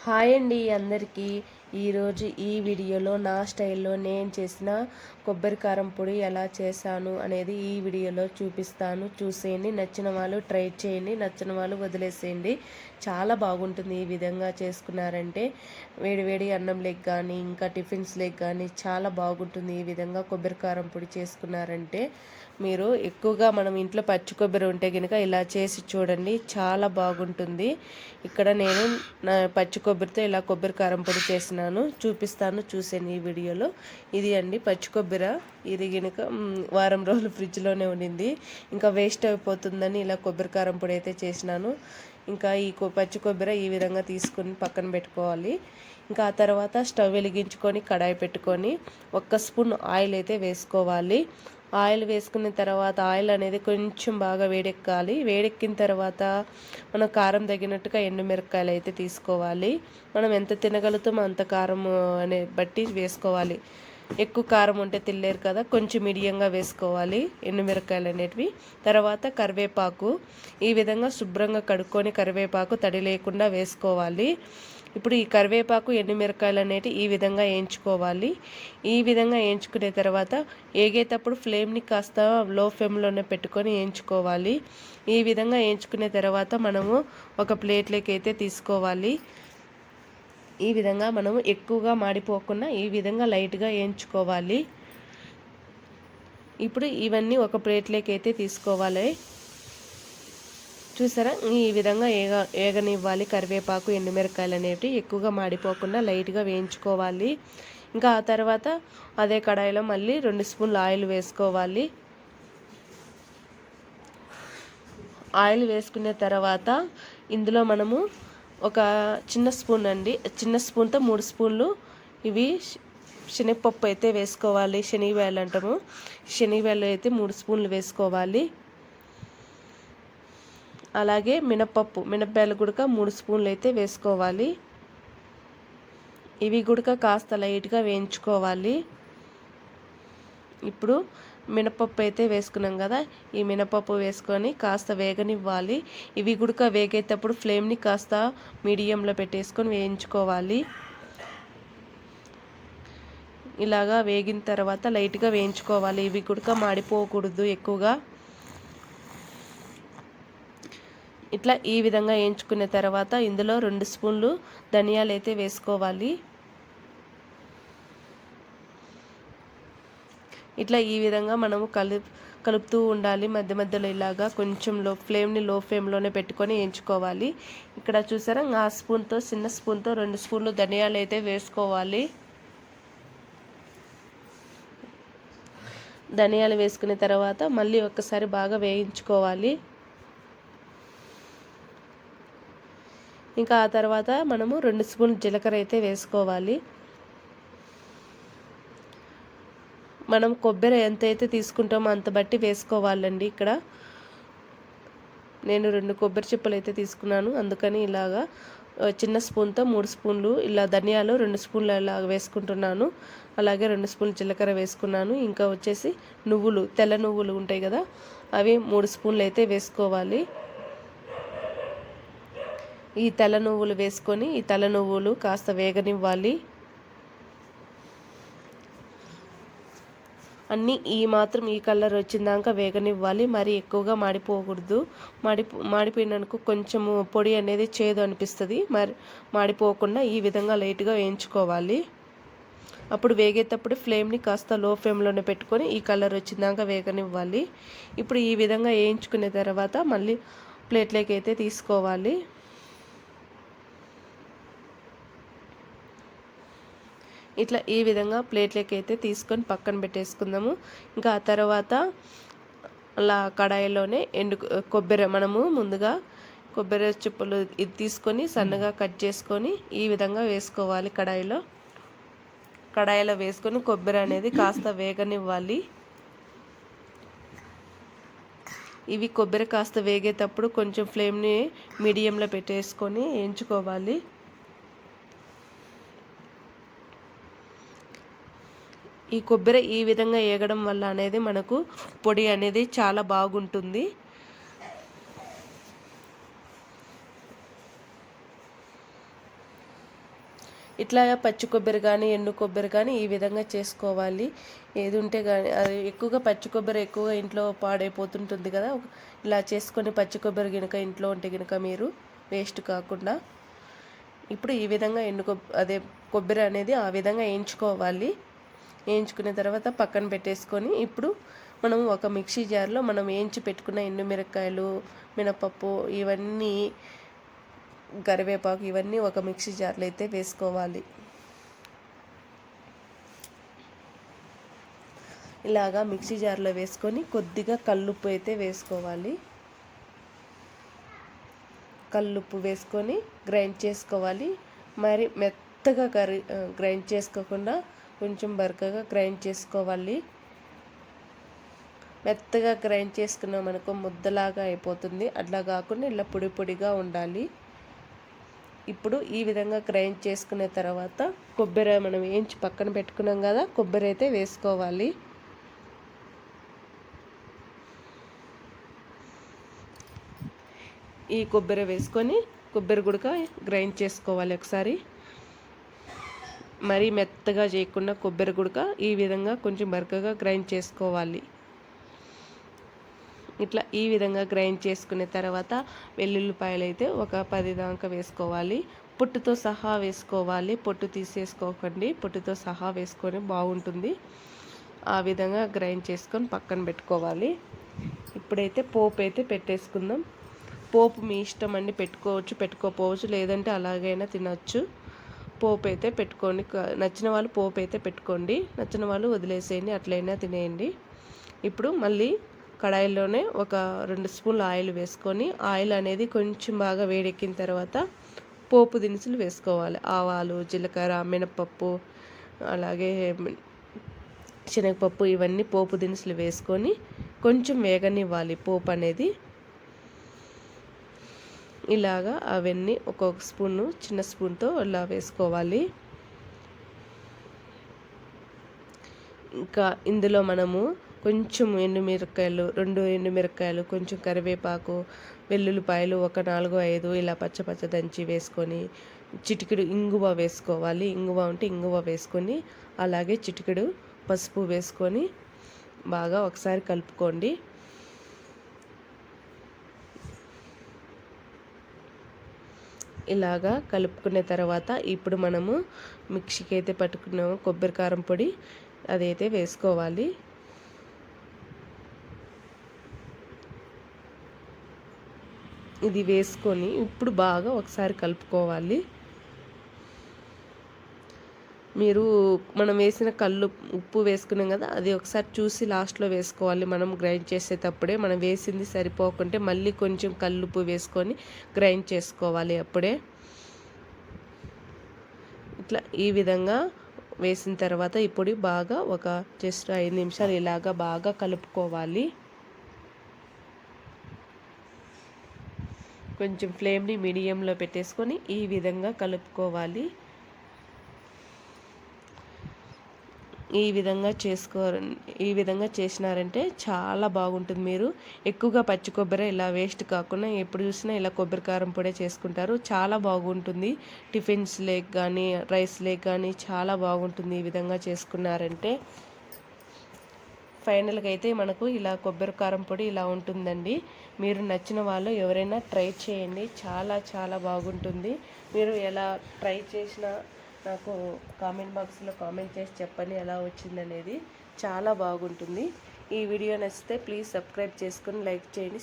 Hi అండి అందరికీ. ఈరోజు ఈ వీడియోలో నా స్టైల్లో నేను చేసిన కొబ్బరి కారం పొడి ఎలా చేశాను అనేది ఈ వీడియోలో చూపిస్తాను. చూసేయండి నచ్చిన వాళ్ళు ట్రై చేయండి నచ్చిన వాళ్ళు వదిలేసేయండి. చాలా బాగుంటుంది ఈ విధంగా చేసుకున్నారంటే. వేడివేడి అన్నం లెగ్ కానీ ఇంకా టిఫిన్స్ లెగ్ కానీ చాలా బాగుంటుంది ఈ విధంగా కొబ్బరి కారం పొడి చేసుకున్నారంటే. మీరు ఎక్కువగా మనం ఇంట్లో పచ్చి కొబ్బరి ఉంటే కనుక ఇలా చేసి చూడండి చాలా బాగుంటుంది. ఇక్కడ నేను నా పచ్చి కొబ్బరితో ఇలా కొబ్బరి కారం పొడి చేస్తున్నాను చూపిస్తాను చూసాను ఈ వీడియోలో. ఇది అండి పచ్చి కొబ్బరి. ఇది కనుక వారం రోజులు ఫ్రిడ్జ్లోనే ఉండింది. ఇంకా వేస్ట్ అయిపోతుందని ఇలా కొబ్బరి కారం పొడి అయితే చేసినాను. ఇంకా ఈ పచ్చి కొబ్బరి ఈ విధంగా తీసుకొని పక్కన పెట్టుకోవాలి. ఇంకా ఆ తర్వాత స్టవ్ వెలిగించుకొని కడాయి పెట్టుకొని ఒక్క స్పూన్ ఆయిల్ అయితే వేసుకోవాలి. ఆయిల్ వేసుకున్న తర్వాత ఆయిల్ అనేది కొంచెం బాగా వేడెక్కాలి. వేడెక్కిన తర్వాత మనం కారం తగినట్టుగా ఎండుమిరపకాయలు అయితే తీసుకోవాలి. మనం ఎంత తినగలుగుతామో అంత కారం అనే బట్టి వేసుకోవాలి. ఎక్కువ కారం ఉంటే తినలేరు కదా కొంచెం మీడియంగా వేసుకోవాలి ఎండుమిరకాయలు అనేటివి. తర్వాత కరివేపాకు. ఈ విధంగా శుభ్రంగా కడుక్కొని కరివేపాకు తడి లేకుండా వేసుకోవాలి. ఇప్పుడు ఈ కరివేపాకు ఎండుమిరకాయలు అనేవి ఈ విధంగా వేయించుకోవాలి. ఈ విధంగా వేయించుకునే తర్వాత ఏగేటప్పుడు ఫ్లేమ్ని కాస్త లో ఫ్లేమ్లోనే పెట్టుకొని వేయించుకోవాలి. ఈ విధంగా వేయించుకునే తర్వాత మనము ఒక ప్లేట్లోకి అయితే తీసుకోవాలి. ఈ విధంగా మనము ఎక్కువగా మాడిపోకుండా ఈ విధంగా లైట్గా వేయించుకోవాలి. ఇప్పుడు ఇవన్నీ ఒక ప్లేట్లోకి అయితే తీసుకోవాలి. చూసారా? ఈ విధంగా ఏగ ఏగనివ్వాలి కరివేపాకు ఎండుమిరకాయలు అనేవి ఎక్కువగా మాడిపోకుండా లైట్గా వేయించుకోవాలి. ఇంకా ఆ తర్వాత అదే కడాయిలో మళ్ళీ రెండు స్పూన్లు ఆయిల్ వేసుకోవాలి. ఆయిల్ వేసుకునే తర్వాత ఇందులో మనము ఒక చిన్న స్పూన్ అండి చిన్న స్పూన్తో మూడు స్పూన్లు ఇవి శనగపప్పు అయితే వేసుకోవాలి శనగవేళ్ళు అంటాము. శనగవేళ్ళు అయితే మూడు స్పూన్లు వేసుకోవాలి. అలాగే మినపప్పు మినప్పాయలు గుడక మూడు స్పూన్లు అయితే వేసుకోవాలి. ఇవి గుడక కాస్త లైట్గా వేయించుకోవాలి. ఇప్పుడు మినపప్పు అయితే వేసుకున్నాం కదా ఈ మినపప్పు వేసుకొని కాస్త వేగనివ్వాలి. ఇవి గుడక వేగేటప్పుడు ఫ్లేమ్ని కాస్త మీడియంలో పెట్టేసుకొని వేయించుకోవాలి. ఇలాగా వేగిన తర్వాత లైట్గా వేయించుకోవాలి. ఇవి గుడక మాడిపోకూడదు ఎక్కువగా. ఇట్లా ఈ విధంగా వేయించుకున్న తర్వాత ఇందులో రెండు స్పూన్లు ధనియాలు అయితే వేసుకోవాలి. ఇట్లా ఈ విధంగా మనము కలుపు కలుపుతూ ఉండాలి. మధ్య మధ్యలో ఇలాగా కొంచెం లో ఫ్లేమ్ని లో ఫ్లేమ్లోనే పెట్టుకొని వేయించుకోవాలి. ఇక్కడ చూసారా? ఆ స్పూన్తో చిన్న స్పూన్తో రెండు స్పూన్లు ధనియాలు అయితే వేసుకోవాలి. ధనియాలు వేసుకున్న తర్వాత మళ్ళీ ఒక్కసారి బాగా వేయించుకోవాలి. ఇంకా ఆ తర్వాత మనము రెండు స్పూన్ జీలకర్ర అయితే వేసుకోవాలి. మనం కొబ్బరి ఎంత అయితే తీసుకుంటామో అంత బట్టి వేసుకోవాలండి ఇక్కడ. నేను రెండు కొబ్బరి చిప్పలు అయితే తీసుకున్నాను. అందుకని ఇలాగా చిన్న స్పూన్తో మూడు స్పూన్లు ఇలా ధనియాలు రెండు స్పూన్లు ఇలా వేసుకుంటున్నాను. అలాగే రెండు స్పూన్లు జీలకర్ర వేసుకున్నాను. ఇంకా వచ్చేసి నువ్వులు తెల్ల నువ్వులు ఉంటాయి కదా అవి మూడు స్పూన్లు అయితే వేసుకోవాలి. ఈ తెల్ల నువ్వులు వేసుకొని ఈ తెల్ల నువ్వులు కాస్త వేగనివ్వాలి. అన్నీ ఈ మాత్రం ఈ కలర్ వచ్చిందాక వేగనివ్వాలి. మరి ఎక్కువగా మాడిపోకూడదు. మాడి మాడిపోయినందుకు కొంచెము పొడి అనేది చేదు అనిపిస్తుంది. మరి మాడిపోకుండా ఈ విధంగా లైట్గా వేయించుకోవాలి. అప్పుడు వేగేటప్పుడు ఫ్లేమ్ని కాస్త లో ఫ్లేమ్లోనే పెట్టుకొని ఈ కలర్ వచ్చిందాక వేగనివ్వాలి. ఇప్పుడు ఈ విధంగా వేయించుకున్న తర్వాత మళ్ళీ ప్లేట్లోకి అయితే తీసుకోవాలి. ఇట్లా ఈ విధంగా ప్లేట్లకి అయితే తీసుకొని పక్కన పెట్టేసుకుందాము. ఇంకా ఆ తర్వాత అలా కడాయిలోనే ఎండు కొబ్బరి మనము ముందుగా కొబ్బరి చుప్పలు ఇది తీసుకొని సన్నగా కట్ చేసుకొని ఈ విధంగా వేసుకోవాలి కడాయిలో. కడాయిలో వేసుకొని కొబ్బరి అనేది కాస్త వేగనివ్వాలి. ఇవి కొబ్బరి కాస్త వేగేటప్పుడు కొంచెం ఫ్లేమ్ని మీడియంలో పెట్టేసుకొని వేయించుకోవాలి ఈ కొబ్బరి ఈ విధంగా ఏగడం వల్ల అనేది మనకు పొడి అనేది చాలా బాగుంటుంది. ఇట్లా పచ్చి కొబ్బరి కానీ ఎండు కొబ్బరి కానీ ఈ విధంగా చేసుకోవాలి. ఏది ఉంటే కానీ అది ఎక్కువగా పచ్చి కొబ్బరి ఎక్కువగా ఇంట్లో పాడైపోతుంటుంది కదా. ఇలా చేసుకొని పచ్చి కొబ్బరి గినక ఇంట్లో ఉంటే గినక మీరు వేస్ట్ కాకుండా ఇప్పుడు ఈ విధంగా ఎండు కొబ్బరి అదే కొబ్బరి అనేది ఆ విధంగా వేయించుకోవాలి వేయించుకున్న తర్వాత పక్కన పెట్టేసుకొని ఇప్పుడు మనం ఒక మిక్సీ జార్లో మనం వేయించి పెట్టుకున్న ఎండు మిరపకాయలు మినపప్పు ఇవన్నీ కరివేపాకు ఇవన్నీ ఒక మిక్సీ జార్లో అయితే వేసుకోవాలి. ఇలాగా మిక్సీ జార్లో వేసుకొని కొద్దిగా కల్లుప్పు అయితే వేసుకోవాలి. కల్లుప్పు వేసుకొని గ్రైండ్ చేసుకోవాలి. మరి మెత్తగా కర్రీ గ్రైండ్ చేసుకోకుండా కొంచెం బరకగా గ్రైండ్ చేసుకోవాలి. మెత్తగా గ్రైండ్ చేసుకున్నాం అనుకో ముద్దలాగా అయిపోతుంది. అట్లా కాకుండా ఇలా పొడి పొడిగా ఉండాలి. ఇప్పుడు ఈ విధంగా గ్రైండ్ చేసుకున్న తర్వాత కొబ్బరి మనం వేయించి పక్కన పెట్టుకున్నాం కదా కొబ్బరి అయితే వేసుకోవాలి. ఈ కొబ్బరి వేసుకొని కొబ్బరి గుడక గ్రైండ్ చేసుకోవాలి ఒకసారి. మరీ మెత్తగా చేయకుండా కొబ్బరి గుడక ఈ విధంగా కొంచెం బరకగా గ్రైండ్ చేసుకోవాలి. ఇట్లా ఈ విధంగా గ్రైండ్ చేసుకున్న తర్వాత వెల్లుల్లిపాయలు అయితే ఒక పది దాకా వేసుకోవాలి. పొట్టుతో సహా వేసుకోవాలి. పొట్టు తీసేసుకోకండి. పొట్టుతో సహా వేసుకొని బాగుంటుంది. ఆ విధంగా గ్రైండ్ చేసుకొని పక్కన పెట్టుకోవాలి. ఇప్పుడైతే పోపు అయితే పెట్టేసుకుందాం. పోపు మీ ఇష్టం అండి. పెట్టుకోవచ్చు పెట్టుకోపోవచ్చు. లేదంటే అలాగైనా తినచ్చు. పోపు అయితే పెట్టుకోండి. నచ్చిన వాళ్ళు పోపు అయితే పెట్టుకోండి. నచ్చిన వాళ్ళు వదిలేసేయండి. అట్లయినా తినేయండి. ఇప్పుడు మళ్ళీ కడాయిలోనే ఒక రెండు స్పూన్లు ఆయిల్ వేసుకొని ఆయిల్ అనేది కొంచెం బాగా వేడెక్కిన తర్వాత పోపు దినుసులు వేసుకోవాలి. ఆవాలు జీలకర్ర మినపప్పు అలాగే శనగపప్పు ఇవన్నీ పోపు దినుసులు వేసుకొని కొంచెం వేగనివ్వాలి. పోపు అనేది ఇలాగా అవన్నీ ఒక్కొక్క స్పూను చిన్న స్పూన్తో ఇలా వేసుకోవాలి. ఇంకా ఇందులో మనము కొంచెం ఎండుమిరపకాయలు రెండు ఎండుమిరపకాయలు కొంచెం కరివేపాకు వెల్లుల్లిపాయలు ఒక నాలుగు ఐదు ఇలా పచ్చ పచ్చ దంచి వేసుకొని చిటికెడు ఇంగువ వేసుకోవాలి. ఇంగువ ఉంటే ఇంగువ వేసుకొని అలాగే చిటికెడు పసుపు వేసుకొని బాగా ఒకసారి కలుపుకోండి. ఇలాగా కలుపుకున్న తర్వాత ఇప్పుడు మనము మిక్సీకి అయితే పట్టుకున్నాము కొబ్బరి కారం పొడి అదైతే వేసుకోవాలి. ఇది వేసుకొని ఇప్పుడు బాగా ఒకసారి కలుపుకోవాలి. మీరు మనం వేసిన కళ్ళు ఉప్పు వేసుకున్నాం కదా అది ఒకసారి చూసి లాస్ట్లో వేసుకోవాలి. మనం గ్రైండ్ చేసేటప్పుడే మనం వేసింది సరిపోకుంటే మళ్ళీ కొంచెం కల్లుప్పు వేసుకొని గ్రైండ్ చేసుకోవాలి అప్పుడే. ఇట్లా ఈ విధంగా వేసిన తర్వాత ఇప్పుడు బాగా ఒక జస్ట్ ఐదు నిమిషాలు ఇలాగా బాగా కలుపుకోవాలి. కొంచెం ఫ్లేమ్ని మీడియంలో పెట్టేసుకొని ఈ విధంగా కలుపుకోవాలి. ఈ విధంగా చేసుకో ఈ విధంగా చేసినారంటే చాలా బాగుంటుంది. మీరు ఎక్కువగా పచ్చి కొబ్బరి ఇలా వేస్ట్ కాకుండా ఎప్పుడు చూసినా ఇలా కొబ్బరి కారం పొడే చేసుకుంటారు. చాలా బాగుంటుంది. టిఫిన్స్ లేక్ కానీ రైస్ లేక్ కానీ చాలా బాగుంటుంది ఈ విధంగా చేసుకున్నారంటే. ఫైనల్గా అయితే మనకు ఇలా కొబ్బరి కారం పొడి ఇలా ఉంటుందండి. మీరు నచ్చిన వాళ్ళు ఎవరైనా ట్రై చేయండి. చాలా చాలా బాగుంటుంది. మీరు ఎలా ట్రై చేసినా నాకు కామెంట్ బాక్స్లో కామెంట్ చేసి చెప్పండి ఎలా వచ్చిందనేది చాలా బాగుంటుంది. ఈ వీడియో నచ్చితే ప్లీజ్ సబ్స్క్రైబ్ చేసుకొని లైక్ చేయండి.